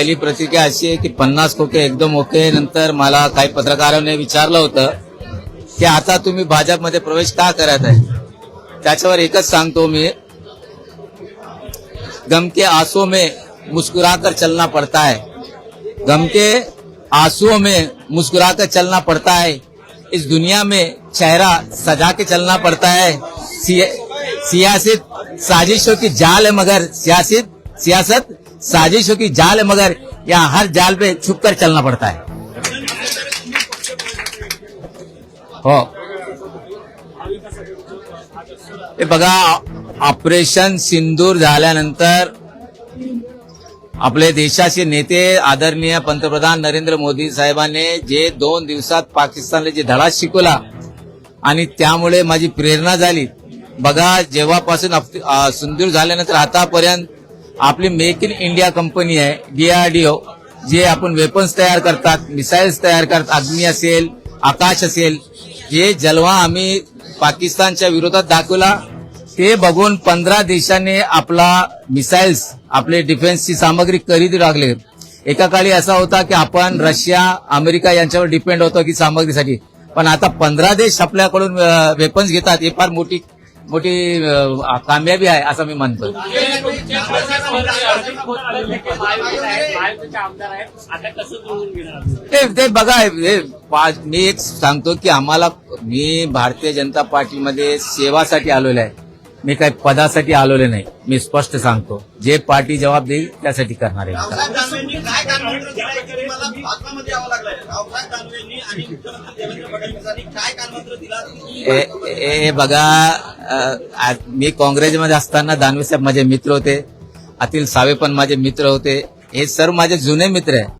पहिली प्रतिक्रिया अशी आहे की पन्नास कोटी एकदम ओके. नंतर मला काही पत्रकारांनी विचारलं होतं की आता तुम्ही भाजपमध्ये प्रवेश का करत आहे? त्याच्यावर एकच गम के आंसुओं में मुस्कुराकर चलना पड़ता है. गम के आंसुओं में मुस्कुराकर चलना पड़ता है. इस दुनिया में चेहरा सजा के चलना पड़ता है. सिया- सियासत साजिशों की जाल है मगर सियासत सियासत साजिशों की जाल है मगर यहाँ हर जाल पे छुप कर चलना पड़ता है। हो। हे बघा ऑपरेशन सिंदूर झाल्यानंतर आपले देशाचे नेते आदरणीय पंतप्रधान नरेंद्र मोदी साहेबांनी जे दोन दिवसात पाकिस्तानला जे धडा शिकवला आणि त्यामुळे माझी प्रेरणा झाली. बघा जेव्हापासून सिंदूर झाल्यानंतर आतापर्यंत आपली मेक इन इंडिया कंपनी आहे डीआरडीओ जे आपण वेपन्स तयार करतात मिसाईल्स तयार करतात अग्नी असेल आकाश असेल जे जलवा आम्ही पाकिस्तानच्या विरोधात दाखवला ते बघून पंधरा देशांनी आपला मिसाईल्स आपले डिफेन्सची सामग्री खरेदी लागले. एका काळी असा होता की आपण रशिया अमेरिका यांच्यावर डिपेंड होतो की सामग्रीसाठी. पण आता पंधरा देश आपल्याकडून वेपन्स घेतात हे फार मोठी मोठी कामयाबी आहे असं मी म्हणतो ते ते बघा हे मी एक सांगतो की आम्हाला मी भारतीय जनता पार्टीमध्ये सेवासाठी आलेलो आहे. मी काही पदासाठी आलेलो नाही. मी स्पष्ट सांगतो. जे पार्टी जबाब देईल त्यासाठी करणार आहे. हे- बघा मी काँग्रेसमध्ये असताना दानवे साहेब माझे मित्र होते. अतिल सावे पण माझे मित्र होते. हे सर्व माझे जुने मित्र आहे.